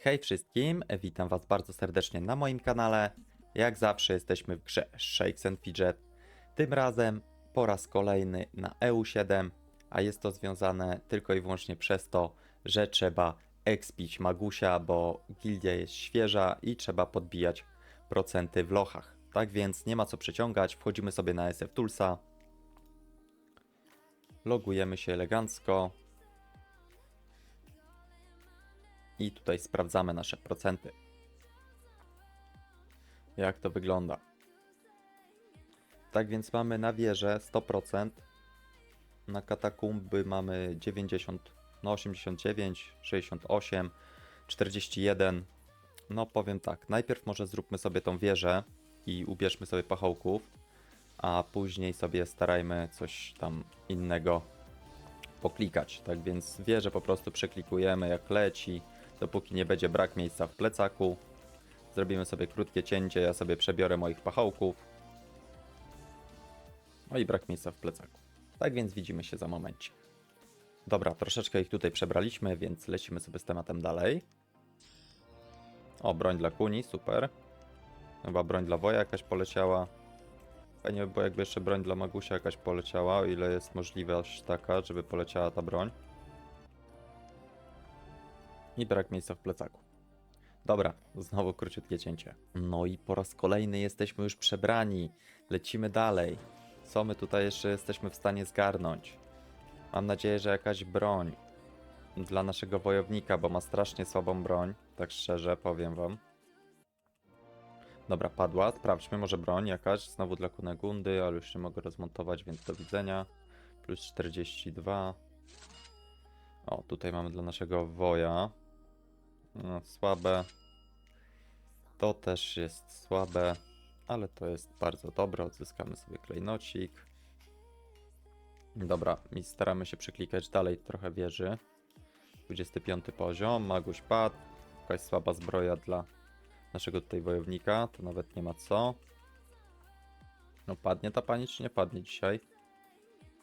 Hej wszystkim, witam was bardzo serdecznie na moim kanale. Jak zawsze jesteśmy w grze Shakes and Fidget. Tym razem po raz kolejny na EU7, a jest to związane tylko i wyłącznie przez to, że trzeba expić Magusia, bo gildia jest świeża i trzeba podbijać procenty w lochach. Tak więc nie ma co przeciągać, wchodzimy sobie na SF Toolsa. Logujemy się elegancko. I tutaj sprawdzamy nasze procenty. Jak to wygląda? Tak więc mamy na wieżę 100%, na katakumby mamy 90, no 89, 68, 41. No powiem tak, najpierw może zróbmy sobie tą wieżę i ubierzmy sobie pachołków, a później sobie starajmy coś tam innego poklikać. Tak więc wieżę po prostu przeklikujemy jak leci, dopóki nie będzie brak miejsca w plecaku. Zrobimy sobie krótkie cięcie, ja sobie przebiorę moich pachołków. No i brak miejsca w plecaku. Tak więc widzimy się za momencie. Dobra, troszeczkę ich tutaj przebraliśmy, więc lecimy sobie z tematem dalej. O, broń dla kuni, super. Chyba broń dla woja jakaś poleciała. Fajnie by było jakby jeszcze broń dla Magusia jakaś poleciała, o ile jest możliwość taka, żeby poleciała ta broń. I brak miejsca w plecaku. Dobra, znowu króciutkie cięcie. No i po raz kolejny jesteśmy już przebrani. Lecimy dalej. Co my tutaj jeszcze jesteśmy w stanie zgarnąć? Mam nadzieję, że jakaś broń dla naszego wojownika, bo ma strasznie słabą broń. Tak szczerze, powiem wam. Dobra, padła. Sprawdźmy, może broń jakaś. Znowu dla Kunegundy, ale już nie mogę rozmontować, więc do widzenia. Plus 42. O, tutaj mamy dla naszego woja. No, słabe. To też jest słabe, ale to jest bardzo dobre. Odzyskamy sobie klejnocik. Dobra, i staramy się przeklikać dalej trochę wieży. 25 poziom, Maguś padł. Jakaś słaba zbroja dla naszego tutaj wojownika, to nawet nie ma co. No padnie ta pani, czy nie padnie dzisiaj?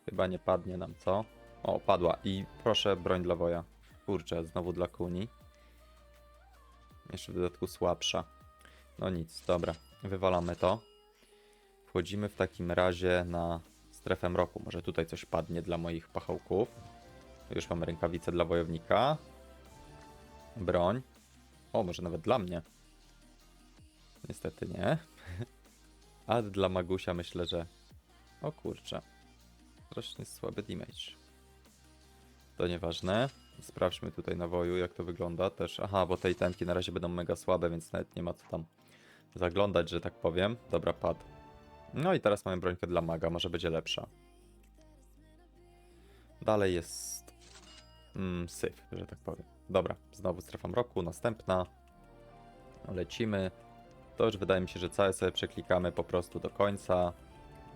Chyba nie padnie nam, co? O, padła i proszę broń dla woja. Kurczę, znowu dla kuni. Jeszcze w dodatku słabsza. No nic, dobra, wywalamy to. Wchodzimy w takim razie na strefę mroku. Może tutaj coś padnie dla moich pachołków. Już mamy rękawice dla wojownika. Broń. O, może nawet dla mnie. Niestety nie. A dla Magusia myślę, że... O kurczę. Strasznie słaby damage. To nieważne. Sprawdźmy tutaj na woju, jak to wygląda też. Aha, bo te itemki na razie będą mega słabe, więc nawet nie ma co tam zaglądać, że tak powiem. Dobra, pad. No i teraz mamy brońkę dla maga, może będzie lepsza. Dalej jest mm, syf, że tak powiem. Dobra, znowu strefa mroku, następna. Lecimy. To już wydaje mi się, że całe sobie przeklikamy po prostu do końca.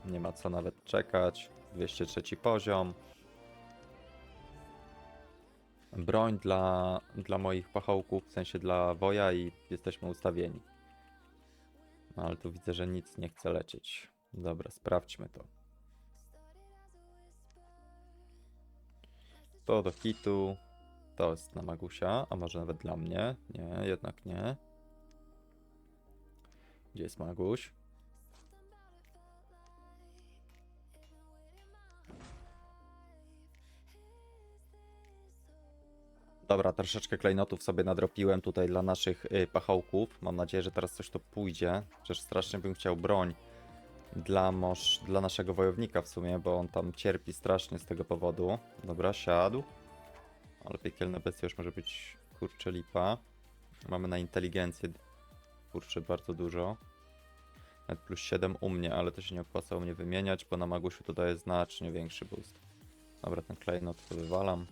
Nie ma co nawet czekać. 203 poziom. Broń dla, dla moich pachołków, w sensie dla woja i jesteśmy ustawieni. No ale tu widzę, że nic nie chce lecieć. Dobra, sprawdźmy to. To do kitu. To jest na Magusia, a może nawet dla mnie? Nie, jednak nie. Gdzie jest Maguś? Dobra, troszeczkę klejnotów sobie nadropiłem tutaj dla naszych y, pachołków. Mam nadzieję, że teraz coś to pójdzie. Przecież strasznie bym chciał broń dla, moż, dla naszego wojownika w sumie, bo on tam cierpi strasznie z tego powodu. Dobra, siadł. Ale piekielna bestia już może być kurczę lipa. Mamy na inteligencję kurczę bardzo dużo. Nawet plus 7 u mnie, ale to się nie opłaca u mnie wymieniać, bo na Magusiu to daje znacznie większy boost. Dobra, ten klejnot to wywalam.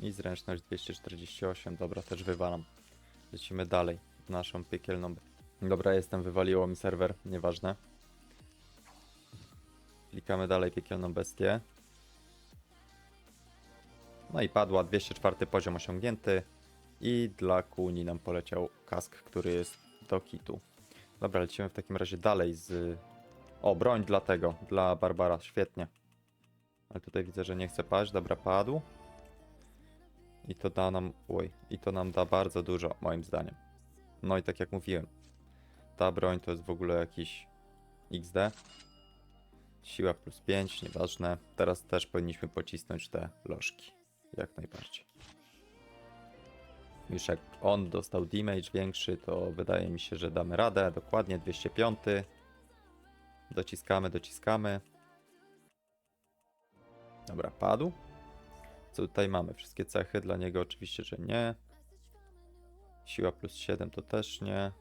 I zręczność 248, dobra, też wywalam. Lecimy dalej, naszą piekielną... Dobra, jestem, wywaliło mi serwer, nieważne. Klikamy dalej piekielną bestię. No i padła, 204 poziom osiągnięty. I dla kuni nam poleciał kask, który jest do kitu. Dobra, lecimy w takim razie dalej z... O, broń dla tego, dla Barbara, świetnie. Ale tutaj widzę, że nie chce paść, dobra, padł. I to da nam, oj, i to nam da bardzo dużo, moim zdaniem. No i tak jak mówiłem, ta broń to jest w ogóle jakiś XD. Siła plus 5, nieważne. Teraz też powinniśmy pocisnąć te lożki. Jak najbardziej. Już jak on dostał damage większy, to wydaje mi się, że damy radę. Dokładnie 205. Dociskamy, dociskamy. Dobra, padł. Co tutaj mamy? Wszystkie cechy dla niego oczywiście, że nie. Siła plus 7 to też nie.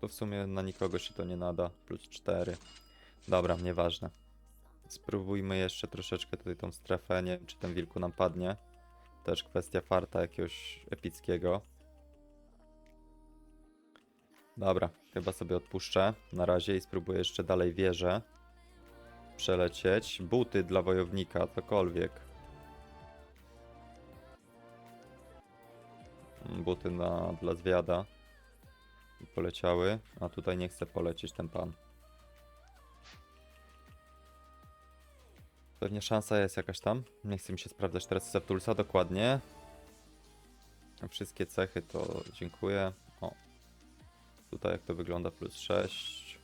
To w sumie na nikogo się to nie nada. Plus 4. Dobra, nieważne. Spróbujmy jeszcze troszeczkę tutaj tą strefę. Nie wiem, czy ten wilku nam padnie. Też kwestia farta jakiegoś epickiego. Dobra, chyba sobie odpuszczę na razie i spróbuję jeszcze dalej wieżę przelecieć. Buty dla wojownika, cokolwiek. Buty na, dla zwiada. I poleciały, a tutaj nie chce polecieć ten pan. Pewnie szansa jest jakaś tam. Nie chcę mi się sprawdzać teraz Septulsa dokładnie. Wszystkie cechy to dziękuję. O. Tutaj jak to wygląda plus 6.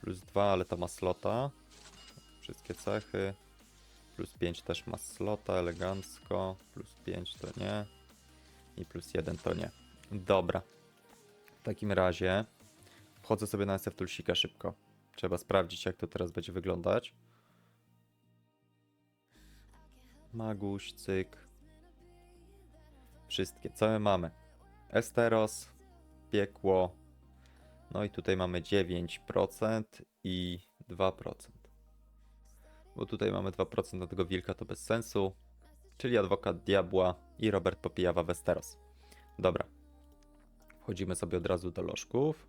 Plus 2, ale to ma slota. Wszystkie cechy. Plus 5 też ma slota, elegancko. Plus 5 to nie. I plus 1 to nie. Dobra. W takim razie wchodzę sobie na SF Tulsika szybko. Trzeba sprawdzić, jak to teraz będzie wyglądać. Maguś, cyk. Wszystkie. Co my mamy? Esteros, piekło. No i tutaj mamy 9% i 2%. Bo tutaj mamy 2% na tego wilka, to bez sensu. Czyli adwokat diabła i Robert Popijawa Westeros. Dobra. Wchodzimy sobie od razu do lożków.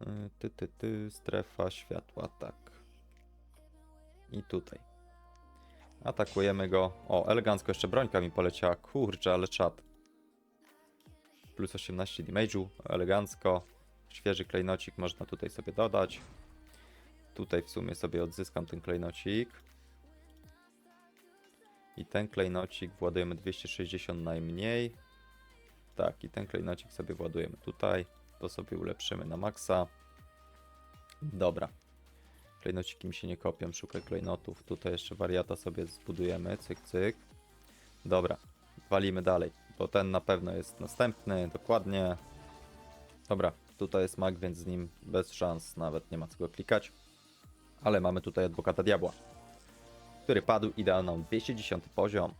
Y, Ty, ty, ty, strefa światła, tak. I tutaj. Atakujemy go. O, elegancko jeszcze brońka mi poleciała. Kurczę, ale czad. Plus 18 damage'u, elegancko. Świeży klejnocik można tutaj sobie dodać. Tutaj w sumie sobie odzyskam ten klejnocik. I ten klejnocik władujemy 260 najmniej. Tak, i ten klejnocik sobie władujemy tutaj. To sobie ulepszymy na maksa. Dobra. Klejnociki mi się nie kopią, szukaj klejnotów. Tutaj jeszcze wariata sobie zbudujemy, cyk, cyk. Dobra, walimy dalej, bo ten na pewno jest następny, dokładnie. Dobra, tutaj jest mag, więc z nim bez szans nawet nie ma co go klikać. Ale mamy tutaj adwokata diabła, który padł idealną 210 poziom.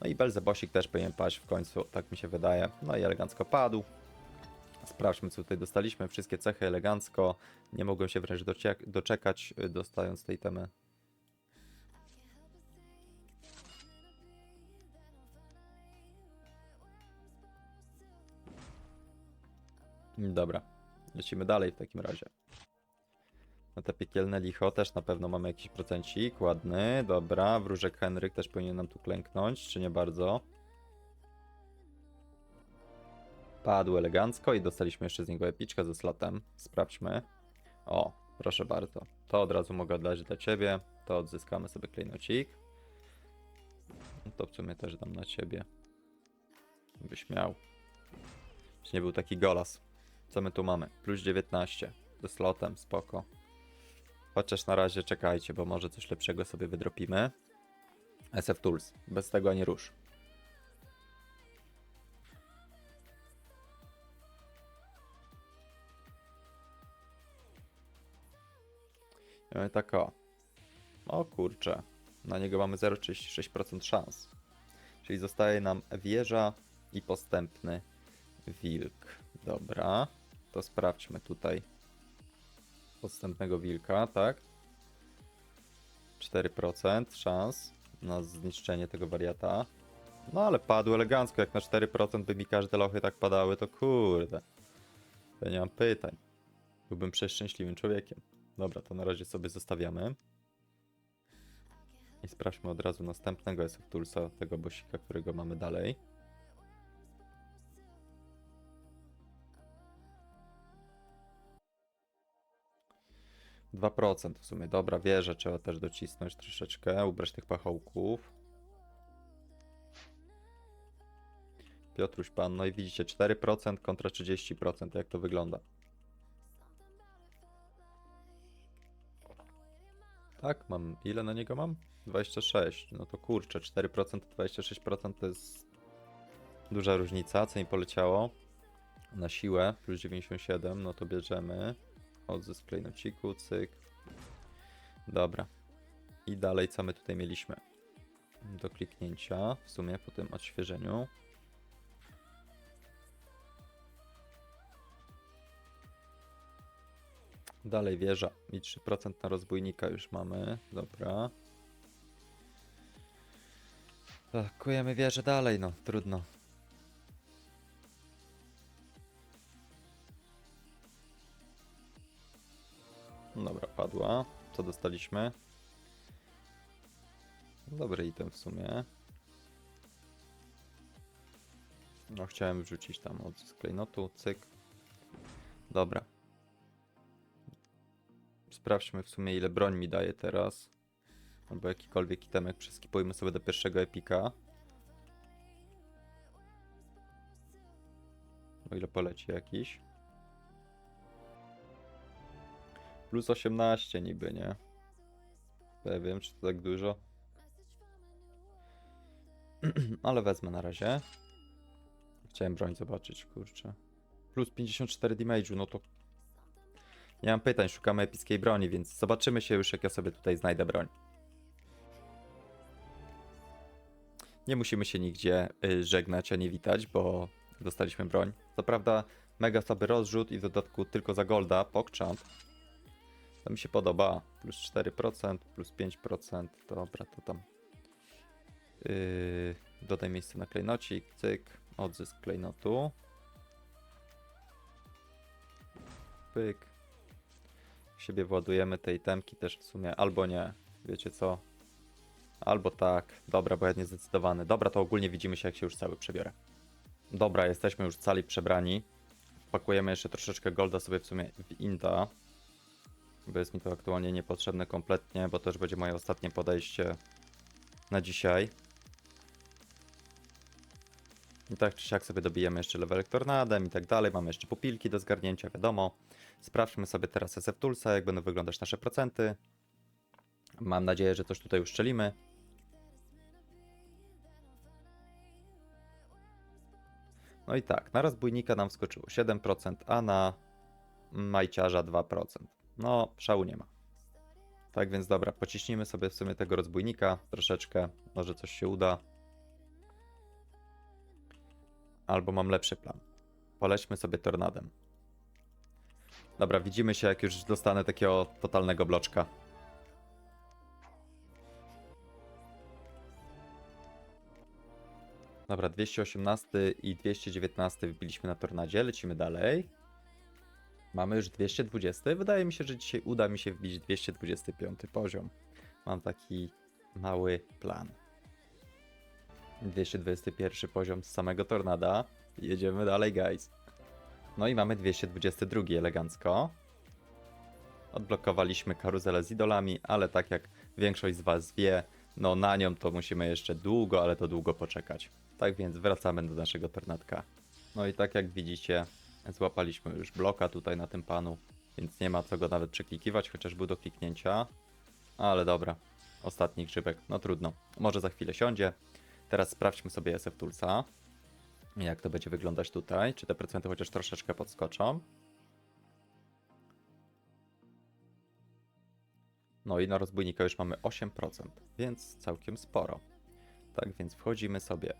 No i Belzebosik też powinien paść w końcu, tak mi się wydaje. No i elegancko padł. Sprawdźmy, co tutaj dostaliśmy. Wszystkie cechy elegancko. Nie mogłem się wręcz doczekać, y, dostając tej temy. Dobra, lecimy dalej w takim razie. No te piekielne licho też na pewno mamy jakiś procencik, ładny, dobra. Wróżek Henryk też powinien nam tu klęknąć, czy nie bardzo? Padł elegancko i dostaliśmy jeszcze z niego epiczkę ze slotem. Sprawdźmy. O, proszę bardzo. To od razu mogę oddać dla ciebie. To odzyskamy sobie klejnocik. No To w sumie też dam na ciebie. Byś miał. Czy nie był taki golas. Co my tu mamy? Plus 19. Ze slotem, spoko. Chociaż na razie czekajcie, bo może coś lepszego sobie wydropimy. SF Tools. Bez tego nie rusz. Mamy tak o. O kurczę. Na niego mamy 0,36% szans. Czyli zostaje nam wieża i postępny wilk. Dobra. To sprawdźmy tutaj podstępnego wilka, tak? 4% szans na zniszczenie tego wariata. No ale padł elegancko, jak na 4% by mi każde lochy tak padały, to kurde. Ja nie mam pytań. Byłbym przeszczęśliwym człowiekiem. Dobra, to na razie sobie zostawiamy. I sprawdźmy od razu następnego SF Toolsa, tego bosika, którego mamy dalej. 2% w sumie. Dobra, wierzę, trzeba też docisnąć troszeczkę, ubrać tych pachołków. Piotruś Pan, no i widzicie 4% kontra 30%, jak to wygląda. Tak, mam. Ile na niego mam? 26. No to kurczę, 4%, 26% to jest duża różnica. Co mi poleciało? Na siłę plus 97, no to bierzemy. Odzysk klejnociku, cyk. Dobra. I dalej, co my tutaj mieliśmy? Do kliknięcia, w sumie po tym odświeżeniu. Dalej wieża. I 3% na rozbójnika już mamy. Dobra. Atakujemy wieżę dalej, no trudno. Dobra, padła. Co dostaliśmy? Dobry item w sumie. No, chciałem wrzucić tam odzysk klejnotu, cyk. Dobra. Sprawdźmy w sumie ile broń mi daje teraz. Albo jakikolwiek itemek. Przeskipujmy sobie do pierwszego epika. O ile poleci jakiś. Plus 18 niby, nie? Ja wiem, czy to tak dużo. Ale wezmę na razie. Chciałem broń zobaczyć, kurczę. Plus 54 damage'u, no to... Nie mam pytań, szukamy epickiej broni, więc zobaczymy się już, jak ja sobie tutaj znajdę broń. Nie musimy się nigdzie y, żegnać, ani witać, bo dostaliśmy broń. Co prawda, mega słaby rozrzut i w dodatku tylko za golda, pokczant. To mi się podoba. Plus 4%, plus 5%. Dobra, to tam. Yy, dodaj miejsce na klejnocik. Cyk. Odzysk klejnotu. Pyk. Siebie władujemy te itemki też w sumie. Albo nie. Wiecie co? Albo tak. Dobra, bo ja niezdecydowany. Dobra, to ogólnie widzimy się, jak się już cały przebiorę. Dobra, jesteśmy już cali przebrani. Pakujemy jeszcze troszeczkę golda sobie w sumie w Inda bo jest mi to aktualnie niepotrzebne kompletnie, bo też będzie moje ostatnie podejście na dzisiaj. I tak czy siak sobie dobijemy jeszcze levelek tornadem i tak dalej. Mamy jeszcze pupilki do zgarnięcia, wiadomo. Sprawdźmy sobie teraz SF jak będą wyglądać nasze procenty. Mam nadzieję, że coś tutaj uszczelimy. No i tak, na rozbójnika nam wskoczyło 7%, a na majciarza 2%. No, szału nie ma. Tak więc dobra, pociśnijmy sobie w sumie tego rozbójnika troszeczkę, może coś się uda. Albo mam lepszy plan. Polećmy sobie tornadem. Dobra, widzimy się jak już dostanę takiego totalnego bloczka. Dobra, 218 i 219 wbiliśmy na tornadzie, lecimy dalej. Mamy już 220. Wydaje mi się, że dzisiaj uda mi się wbić 225 poziom. Mam taki mały plan. 221 poziom z samego tornada. Jedziemy dalej, guys. No i mamy 222 elegancko. Odblokowaliśmy karuzelę z idolami, ale tak jak większość z Was wie, no na nią to musimy jeszcze długo, ale to długo poczekać. Tak więc wracamy do naszego tornadka. No i tak jak widzicie, Złapaliśmy już bloka tutaj na tym panu, więc nie ma co go nawet przeklikiwać, chociaż był do kliknięcia. Ale dobra, ostatni grzybek, no trudno. Może za chwilę siądzie. Teraz sprawdźmy sobie SF Toolsa. Jak to będzie wyglądać tutaj, czy te procenty chociaż troszeczkę podskoczą. No i na rozbójnika już mamy 8%, więc całkiem sporo. Tak więc wchodzimy sobie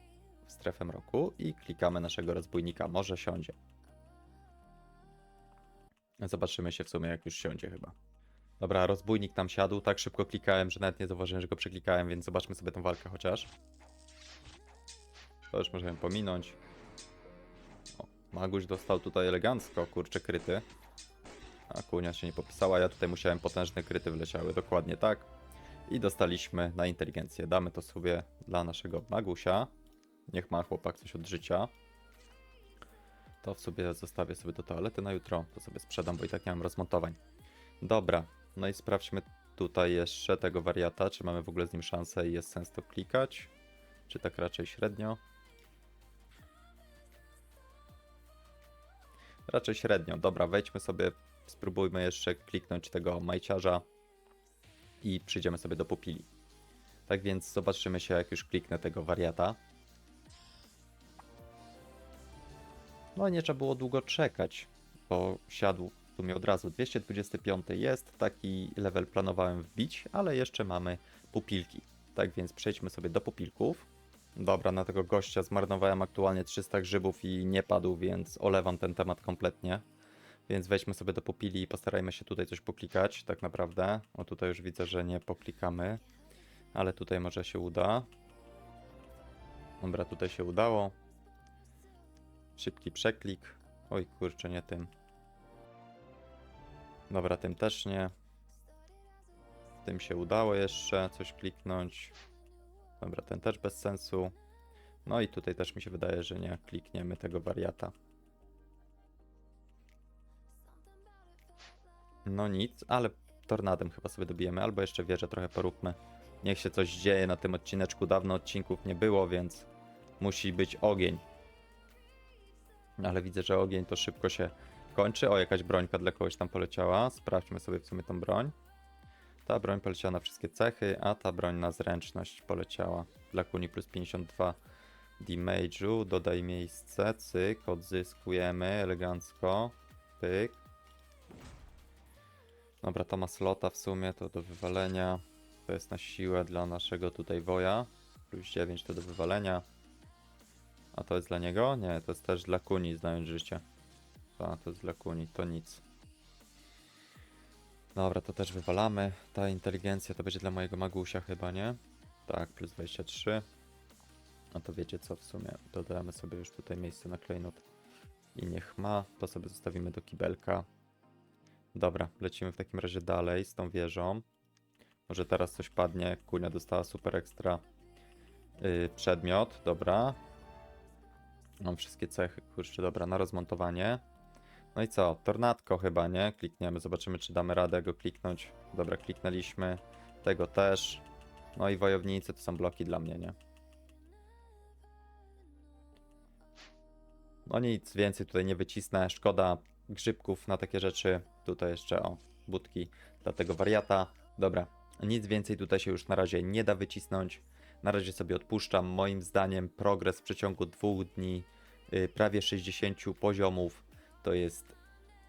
w strefę mroku i klikamy naszego rozbójnika, może siądzie. Zobaczymy się w sumie, jak już siądzie chyba. Dobra, rozbójnik tam siadł. Tak szybko klikałem, że nawet nie zauważyłem, że go przeklikałem, więc zobaczmy sobie tą walkę chociaż. To już możemy pominąć. O, Maguś dostał tutaj elegancko, kurczę, kryty. A kunia się nie popisała, ja tutaj musiałem potężne kryty wleciały, dokładnie tak. I dostaliśmy na inteligencję. Damy to sobie dla naszego Magusia. Niech ma chłopak coś od życia. To sobie zostawię sobie do toalety na jutro. To sobie sprzedam, bo i tak nie mam rozmontowań. Dobra, No i sprawdźmy tutaj jeszcze tego wariata, czy mamy w ogóle z nim szansę i jest sens to klikać. Czy tak raczej średnio? Raczej średnio. Dobra, wejdźmy sobie, spróbujmy jeszcze kliknąć tego majciarza i przyjdziemy sobie do pupili. Tak więc zobaczymy się, jak już kliknę tego wariata. No nie trzeba było długo czekać, bo siadł w sumie od razu. 225 jest, taki level planowałem wbić, ale jeszcze mamy pupilki. Tak więc przejdźmy sobie do pupilków. Dobra, na tego gościa zmarnowałem aktualnie 300 grzybów i nie padł, więc olewam ten temat kompletnie. Więc wejdźmy sobie do pupili i postarajmy się tutaj coś poklikać, tak naprawdę. O, tutaj już widzę, że nie poklikamy, ale tutaj może się uda. Dobra, tutaj się udało. Szybki przeklik. Oj, kurczę, nie tym. Dobra, tym też nie. Tym się udało jeszcze coś kliknąć. Dobra, ten też bez sensu. No i tutaj też mi się wydaje, że nie klikniemy tego wariata. No nic, ale tornadem chyba sobie dobijemy, albo jeszcze wieżę trochę poróbmy. Niech się coś dzieje na tym odcineczku. Dawno odcinków nie było, więc musi być ogień. Ale widzę, że ogień to szybko się kończy. O, jakaś brońka dla kogoś tam poleciała. Sprawdźmy sobie w sumie tą broń. Ta broń poleciała na wszystkie cechy, a ta broń na zręczność poleciała. Dla kuni plus 52 damage'u. Dodaj miejsce, cyk, odzyskujemy elegancko. Pyk. Dobra, to ma slota w sumie, to do wywalenia. To jest na siłę dla naszego tutaj woja. Plus 9 to do wywalenia. A to jest dla niego? Nie, to jest też dla kuni, znając życie. A, to jest dla kuni, to nic. Dobra, to też wywalamy. Ta inteligencja to będzie dla mojego magusia chyba, nie? Tak, plus 23. No to wiecie co w sumie. Dodajemy sobie już tutaj miejsce na klejnot. I niech ma. To sobie zostawimy do kibelka. Dobra, lecimy w takim razie dalej z tą wieżą. Może teraz coś padnie. Kunia dostała super ekstra yy, przedmiot. Dobra. Mam wszystkie cechy. Kurczę, dobra, na rozmontowanie. No i co? Tornadko chyba, nie? Klikniemy, zobaczymy czy damy radę go kliknąć. Dobra, kliknęliśmy. Tego też. No i wojownicy to są bloki dla mnie, nie? No nic, więcej tutaj nie wycisnę. Szkoda grzybków na takie rzeczy. Tutaj jeszcze, o, budki dla tego wariata. Dobra, nic więcej tutaj się już na razie nie da wycisnąć. Na razie sobie odpuszczam. Moim zdaniem progres w przeciągu dwóch dni yy, prawie 60 poziomów to jest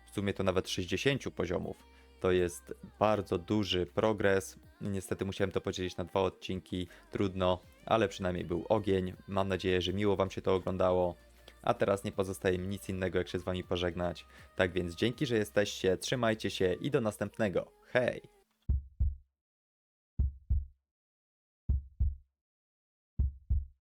w sumie to nawet 60 poziomów. To jest bardzo duży progres. Niestety musiałem to podzielić na dwa odcinki. Trudno, ale przynajmniej był ogień. Mam nadzieję, że miło Wam się to oglądało. A teraz nie pozostaje mi nic innego, jak się z Wami pożegnać. Tak więc dzięki, że jesteście, trzymajcie się i do następnego. Hej!